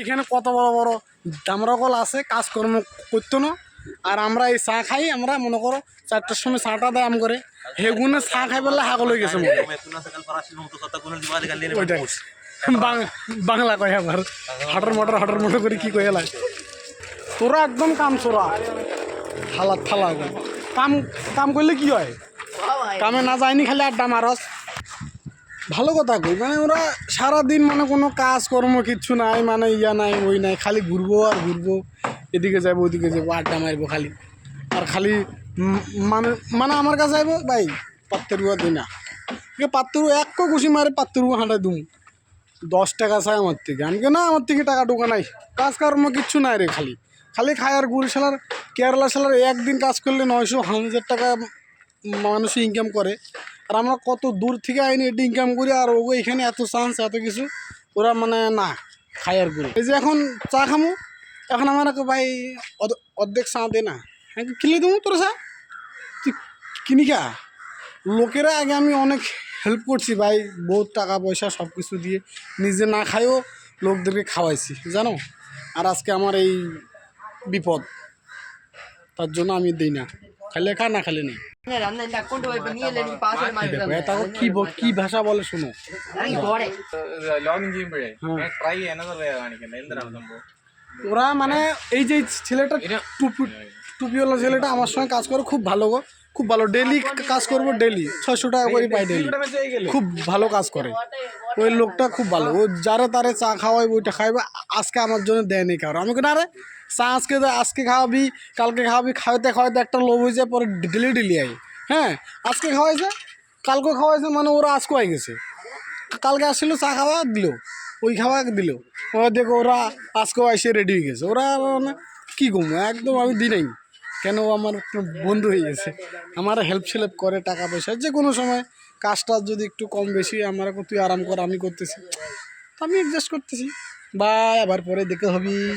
এখানে কত বড় বড় দামরকল আছে কাজকর্ম করতো না। আর আমরা এই চা খাই আমরা মনে করো চারটার সময় চাটা দাম করে। হেগুনে চা খাই বললে হাগল হয়ে গেছে বাংলা কয় আবার। হটর মটর হটর মটর করে কি কয়ে লাগে তোরা একদম কাম চোরা। থালা থালা কাম কাম করলে কি হয়। কামে না যায়নি খালি আড্ডা মারস। ভালো কথা কই মানে ওরা সারাদিন মানে কোনো কাজ কর্ম কিচ্ছু নাই মানে ইয়া নাই, ওই নাই, খালি ঘুরবো আর ঘুরবো, এদিকে যাব ওদিকে যাব আড্ডা মারবো খালি। আর খালি মানে মানে আমার কাছে আইবো, ভাই পাত্তরুয়া দিই না। পাত্তরু এক ঘুষি মারে পাত্তরু হাঁটা দুম। দশ টাকা চাই আমার থেকে, আমি না, আমার থেকে টাকা ঢোকা নাই কাজ কর্ম কিচ্ছু নাই রে খালি। খালি খায় আর গুড়ি সালার কেরালা সালার একদিন কাজ করলে নয়শো হাজার টাকা মানুষ ইনকাম করে। আর আমরা কত দূর থেকে আইনি এটি ইনকাম করি আর ওগো এখানে এত চান্স এত কিছু ওরা মানে না খায় আর গুড়ি এই যে এখন চা খামু এখন আমার ভাই অর্ধ- অর্ধেক চা দে না। কি, কিনে দেবো তোর চা? তুই কিনি লোকেরা আগে আমি অনেক হেল্প করছি ভাই বহুত টাকা পয়সা সব কিছু দিয়ে। নিজে না খাইও লোকদেরকে খাওয়াইছি জানো? আর আজকে আমার এই বিপদ তার জন্য আমি দিই না। খাইলে খা না খাইলে নেই। Nella racconto poi venire in pace ma দেখো এ তাও কি ব- কি ভাষা বলে শোনো cuore ലോഗിൻ ചെയ്യുമ്പോഴേ ട്രൈ എന്നതാ കാണിക്കുന്നത് എന്തിനാണ് സംഭവം ওরা মানে এই যে ছেলেটা টুপি টুপিওয়ালা ছেলেটা আমার সঙ্গে কাজ করে খুব ভালো গো খুব ভালো ডেলি কাজ করব ডেলি ছয়শো টাকা করে পাই ডেলি খুব ভালো কাজ করে। ওই লোকটা খুব ভালো। ও যারা তারে চা খাওয়াই ওইটা খাইবে আজকে আমার জন্য দেয়নি কারও। আমি কেন আরে চা আজকে আজকে খাওয়াবি কালকে খাওয়াবি খাওয়াতে খাওয়াতে একটা লোভ হয়ে যায় পরে ডেলি ডেলি আই। হ্যাঁ আজকে খাওয়াইছে কালকে খাওয়াইছে মানে ওরা আজকে হয়ে গেছে। কালকে আসছিল চা খাওয়া দিল ওই খাওয়া দিল। ওরা দেখো ওরা আজকেও এসে রেডি হয়ে গেছে। ওরা মানে কী কমবো একদম আমি দিই নাই। কেন আমার একটু বন্ধু হয়ে গেছে? আমার হেল্প সেল্প করে টাকা পয়সা, যে কোনো সময় কাজটা যদি একটু কম বেশি আমার তুই আরাম কর, আমি করতেছি। আমি অ্যাডজাস্ট করতেছি। বা আবার পরে দেখে হবি।